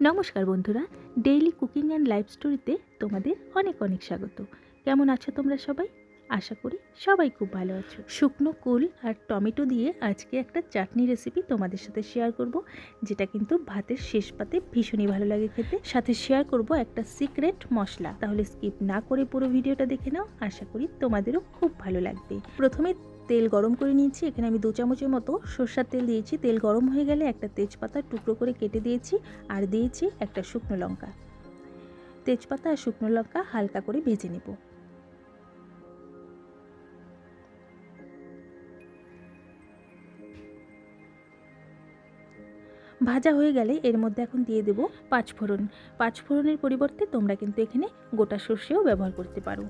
নমস্কার বন্ধুরা daily cooking and life স্টোরিতে তোমাদের অনেক অনেক স্বাগত। কেমন আছো তোমরা সবাই? আশা করি সবাই খুব ভালো আছো। শুকনো কুল আর টমেটো দিয়ে আজকে একটা চাটনি রেসিপি তোমাদের সাথে শেয়ার করব, যেটা কিন্তু ভাতের শেষ পাতে ভীষণই ভালো লাগে খেতে। সাথে শেয়ার করব একটা সিক্রেট মশলা। তাহলে স্কিপ না করে পুরো ভিডিওটা দেখে নাও, আশা করি তোমাদেরও খুব ভালো লাগবে। প্রথমে তেল গরম করে নিয়েছি। এখানে আমি দু চামচের মতো সর্ষার তেল দিয়েছি। তেল গরম হয়ে গেলে একটা তেজপাতা টুকরো করে কেটে দিয়েছি আর দিয়েছি একটা শুকনো লঙ্কা। তেজপাতা আর শুকনো লঙ্কা হালকা করে ভেজে নেব। ভাজা হয়ে গেলে এর মধ্যে এখন দিয়ে দেব পাঁচফোড়ন। পাঁচফোড়নের পরিবর্তে তোমরা কিন্তু এখানে গোটা সর্ষেও ব্যবহার করতে পারো।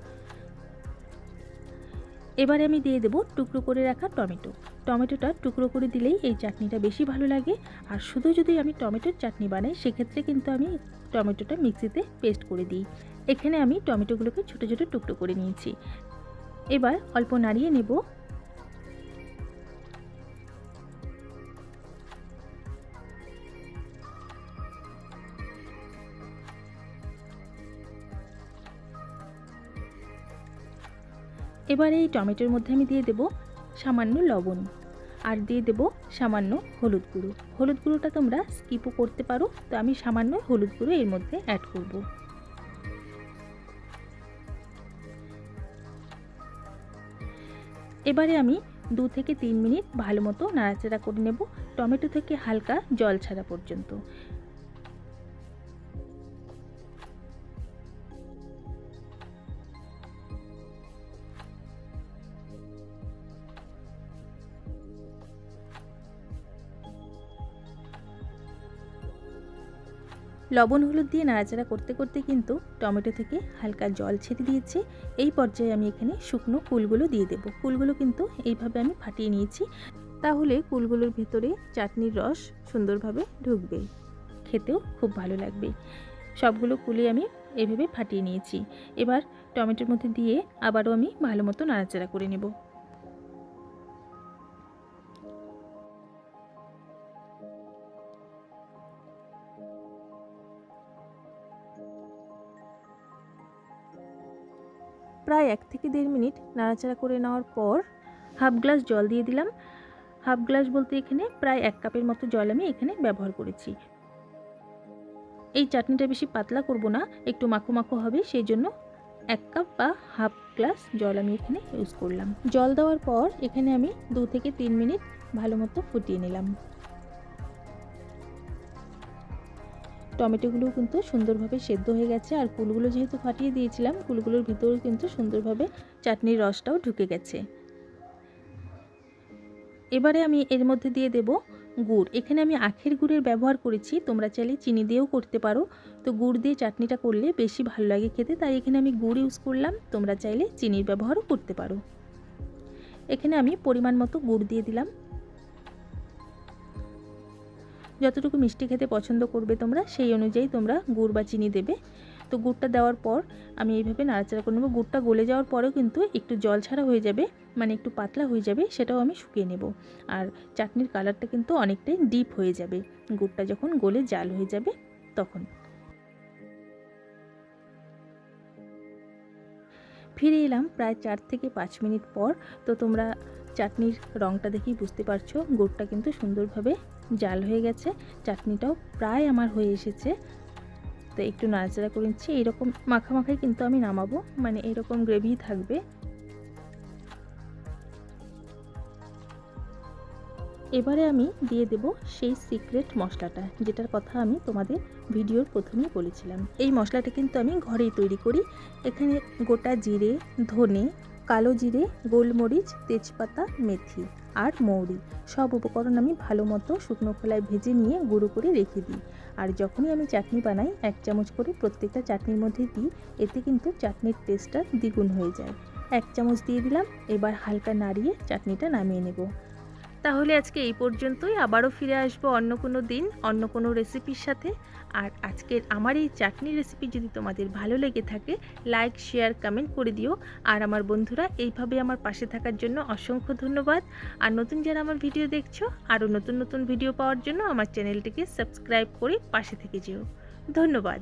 এবারে আমি দিয়ে দেবো টুকরো করে রাখা টমেটো। টমেটোটা টুকরো করে দিলেই এই চাটনিটা বেশি ভালো লাগে। আর শুধু যদি আমি টমেটোর চাটনি বানাই, সেক্ষেত্রে কিন্তু আমি টমেটোটা মিক্সিতে পেস্ট করে দিই। এখানে আমি টমেটোগুলোকে ছোটো ছোটো টুকরো করে নিয়েছি। এবার অল্প নাড়িয়ে নেব। এবার এই টমেটোর মধ্যে আমি দিয়ে দেব সামান্য লবণ আর দিয়ে দেব সামান্য হলুদ গুঁড়ো। হলুদ গুঁড়োটা তোমরা স্কিপও করতে পারো, তো আমি সামান্য হলুদ গুঁড়ো এর মধ্যে অ্যাড করব। এবারে আমি দু থেকে তিন মিনিট ভালো মতো নাড়াচাড়া করে নেব, টমেটো থেকে হালকা জল ছাড়া পর্যন্ত। লবণ, হলুদ দিয়ে নাড়াচাড়া করতে করতে কিন্তু টমেটো থেকে হালকা জল ছেড়ে দিয়েছে। এই পর্যায়ে আমি এখানে শুকনো কুলগুলো দিয়ে দেবো। কুলগুলো কিন্তু এইভাবে আমি ফাটিয়ে নিয়েছি। তাহলে কুলগুলোর ভেতরে চাটনির রস সুন্দরভাবে ঢুকবে। খেতেও খুব ভালো লাগবে। সবগুলো কুলি আমি এভাবে ফাটিয়ে নিয়েছি। এবার টমেটোর মধ্যে দিয়ে আবারও আমি ভালো মতো নাড়াচাড়া করে নেব। প্রায় এক থেকে দেড় মিনিট নাড়াচাড়া করে নেওয়ার পর হাফ গ্লাস জল দিয়ে দিলাম। হাফ গ্লাস বলতে এখানে প্রায় এক কাপের মতো জল আমি এখানে ব্যবহার করেছি। এই চাটনিটা বেশি পাতলা করব না, একটু মাখো মাখো হবে, সেই জন্য এক কাপ বা হাফ গ্লাস জল আমি এখানে ইউজ করলাম। জল দেওয়ার পর এখানে আমি দু থেকে তিন মিনিট ভালো মতো ফুটিয়ে নিলাম। টমেটোগুলোও কিন্তু সুন্দরভাবে সেদ্ধ হয়ে গেছে আর কুলগুলো যেহেতু ফাটিয়ে দিয়েছিলাম কুলগুলোর ভিতরেও কিন্তু সুন্দরভাবে চাটনির রসটাও ঢুকে গেছে। এবারে আমি এর মধ্যে দিয়ে দেব গুড়। এখানে আমি আখের গুড়ের ব্যবহার করেছি, তোমরা চাইলে চিনি দিয়েও করতে পারো। তো গুড় দিয়ে চাটনিটা করলে বেশি ভালো লাগে খেতে, তাই এখানে আমি গুড় ইউজ করলাম, তোমরা চাইলে চিনির ব্যবহারও করতে পারো। এখানে আমি পরিমাণ মতো গুড় দিয়ে দিলাম। যতটুকু মিষ্টি খেতে পছন্দ করবে তোমরা, সেই অনুযায়ী তোমরা গুড় বা চিনি দেবে। তো গুড়টা দেওয়ার পর আমি এইভাবে নাড়াচাড়া করে নেব। গুড়টা গলে যাওয়ার পরেও কিন্তু একটু জল ছাড়া হয়ে যাবে মানে একটু পাতলা হয়ে যাবে, সেটাও আমি শুকিয়ে নেব। আর চাটনির কালারটা কিন্তু অনেকটাই ডিপ হয়ে যাবে। গুড়টা যখন গলে জাল হয়ে যাবে তখন। ফিরে এলাম প্রায় চার থেকে পাঁচ মিনিট পর। তো তোমরা চাটনির রঙটা দেখেই বুঝতে পারছ গুড়টা কিন্তু সুন্দরভাবে জাল হয়ে গেছে, চাটনিটাও প্রায় আমার হয়ে এসেছে। তো একটু নাড়াচাড়া করে নিচ্ছি, এইরকম মাখামাখাই কিন্তু আমি নামাবো মানে এরকম গ্রেভি থাকবে। এবারে আমি দিয়ে দেব সেই সিক্রেট মশলাটা, যেটার কথা আমি তোমাদের ভিডিওর প্রথমেই বলেছিলাম। এই মশলাটা কিন্তু আমি ঘরেই তৈরি করি, এখানে গোটা জিরে, ধনে কালো জিরে, গোলমরিচ, তেজপাতা, মেথি আর মৌরি। সব উপকরণ আমি ভালো মতো শুকনো খোলায় ভেজে নিয়ে গুঁড়ো করে রেখে দিই। আর যখনই আমি চাটনি বানাই, এক চামচ করে প্রত্যেকটা চাটনির মধ্যে দিই, এতে কিন্তু চাটনির টেস্টটা দ্বিগুণ হয়ে যায়। এক চামচ দিয়ে দিলাম, এবার হালকা নাড়িয়ে চাটনিটা নামিয়ে নেব। তাহলে আজকে এই পর্যন্তই। আবারও ফিরে আসব অন্য কোনো দিন, অন্য কোনো রেসিপির সাথে। আর আজকের আমার এই চাটনি রেসিপি যদি তোমাদের ভালো লেগে থাকে লাইক শেয়ার কমেন্ট করে দিও। আর আমার বন্ধুরা, এইভাবে আমার পাশে থাকার জন্য অসংখ্য ধন্যবাদ। আর নতুন যারা আমার ভিডিও দেখছ, আরও নতুন নতুন ভিডিও পাওয়ার জন্য আমার চ্যানেলটিকে সাবস্ক্রাইব করে পাশে থেকে যেও। ধন্যবাদ।